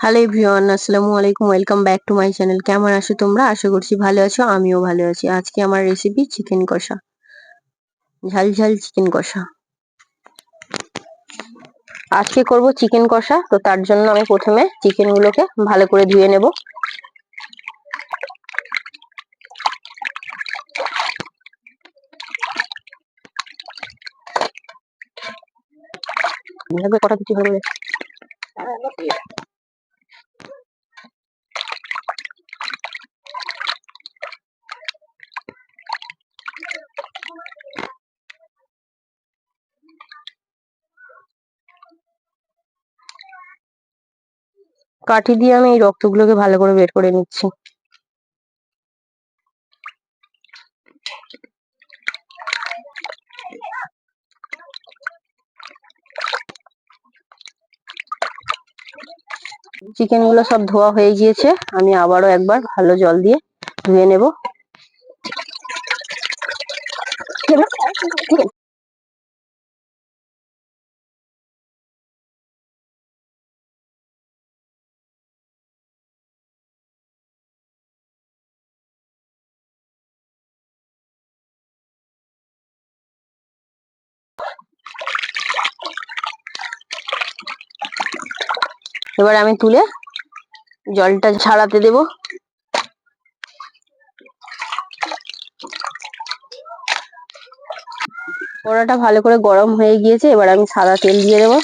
Hello everyone আসসালামু আলাইকুম welcome back to my channel কেমন আছো তোমরা? আশা করছি ভালো আছো, আমিও ভালো আছি। আজকে আমার রেসিপি চিকেন কষা। ঝাল ঝাল চিকেন কষা। আজকে করব চিকেন কষা, তো তার জন্য আমি প্রথমে চিকেন গুলোকে ভালো করে ধুয়ে নেব। কটা কিছু হবে কাঠি দিয়ে আমি এই রক্তগুলোকে ভালো করে বের করে নিচ্ছি। চিকেনগুলো সব ধোয়া হয়ে গিয়েছে। আমি আবারও একবার ভালো জল দিয়ে ধুয়ে নেব। এবার আমি তুলে জলটা ছাড়াতে দেব। কড়াটা ভালো করে গরম হয়ে গিয়েছে, এবার আমি সাদা তেল দিয়ে দেবো।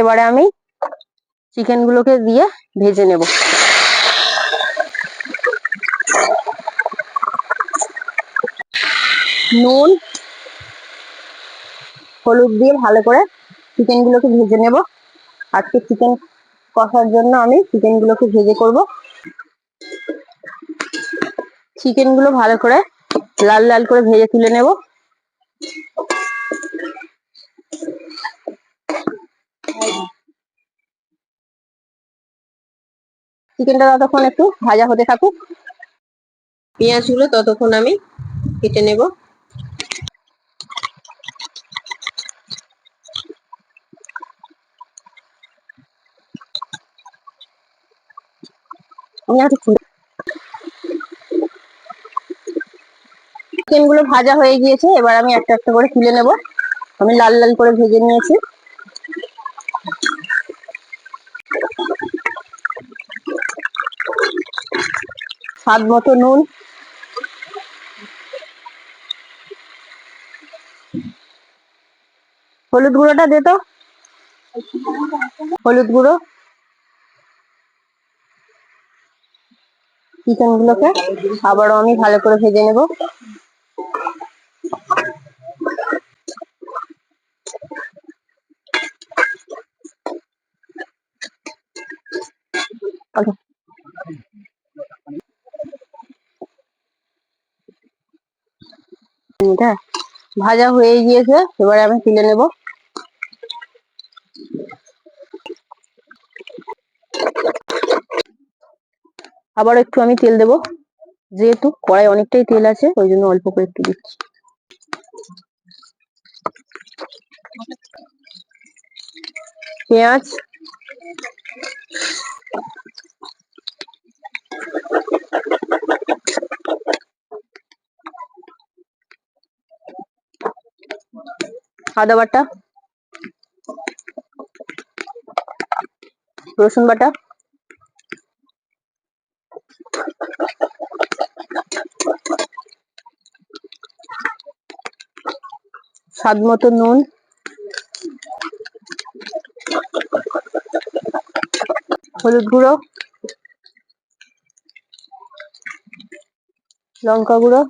এবারে আমি চিকেন গুলোকে দিয়ে ভেজে নেব। নুন, হলুদ দিয়ে ভালো করে চিকেন গুলোকে ভেজে নেব। আজকে চিকেন কষার জন্য আমি চিকেন গুলোকে ভেজে করব। চিকেনগুলো ভালো করে লাল লাল করে ভেজে তুলে নেব। চিকেনটা ততক্ষণ একটু ভাজা হতে থাকুক। পেঁয়াজগুলো ততক্ষণ আমি কেটে নেব। চিকেনগুলো ভাজা হয়ে গিয়েছে, এবার আমি একটা একটা করে তুলে নেব। আমি লাল লাল করে ভেজে নিয়েছি। স্বাদ মতো নুন। হলুদ গুঁড়োটা দে তো। হলুদ গুঁড়ো। চিকেন গুলোকে আবারও আমি ভালো করে ভেজে নেব। ভাজা হয়ে গিয়েছে, এবারে আমি তুলে নেব। আবার একটু আমি তেল দেব। যেহেতু কড়াই অনেকটাই তেল আছে, ওই জন্য অল্প করে একটু দিচ্ছি। পেঁয়াজ আদা বাটা, রসুন বাটা স্বাদ মতো নুন। হলুদ গুঁড়ো। লঙ্কা গুঁড়ো।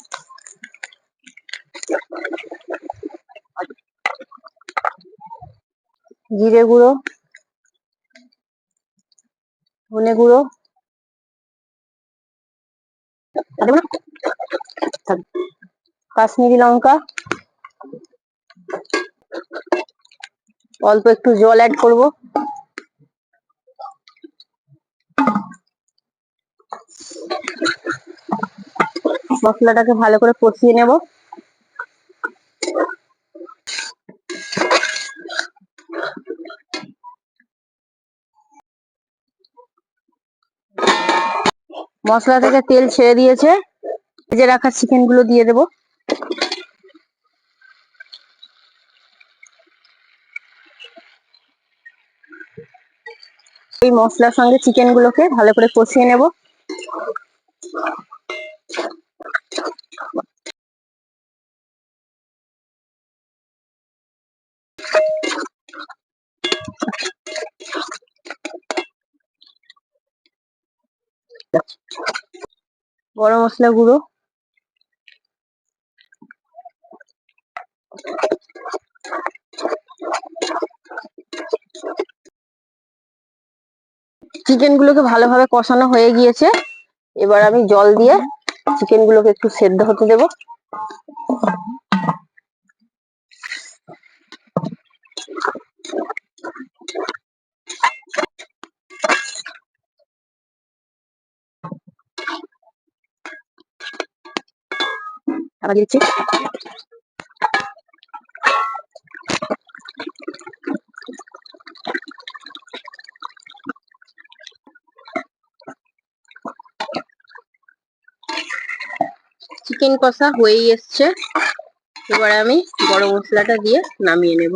জিরে গুঁড়ো। ধনে গুঁড়ো। কাশ্মীরি লঙ্কা। অল্প একটু জল অ্যাড করব। মশলাটাকে ভালো করে কষিয়ে নেব। মশলা থেকে তেল ছেড়ে দিয়েছে। ভেজে রাখা চিকেনগুলো দিয়ে দেবো। এই মশলার সঙ্গে চিকেন গুলোকে ভালো করে কষিয়ে নেব। গরম মশলা গুঁড়ো। চিকেন গুলোকে ভালোভাবে কষানো হয়ে গিয়েছে। এবার আমি জল দিয়ে চিকেন গুলোকে একটু সেদ্ধ হতে দেব। আবার দিচ্ছি। চিকেন কষা হয়েই এসছে। এবারে আমি গরম মশলাটা দিয়ে নামিয়ে নেব।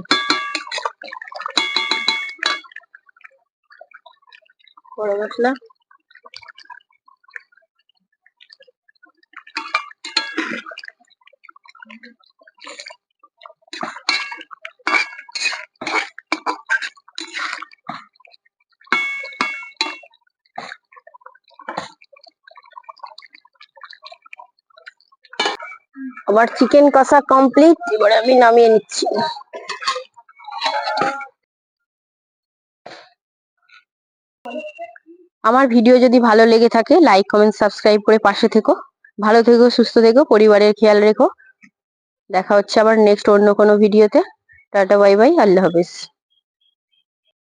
গরম মশলা। আমার চিকেন কষা কমপ্লিট এবারে আমি নামিয়ে নিচ্ছি। আমার ভিডিও যদি ভালো লেগে থাকে লাইক কমেন্ট সাবস্ক্রাইব করে পাশে থেকো। ভালো থেকো, সুস্থ থেকো, পরিবারের খেয়াল রেখো। দেখা হচ্ছে আবার নেক্সট অন্য কোনো ভিডিওতে টাটা বাই বাই আল্লাহ হাফিজ।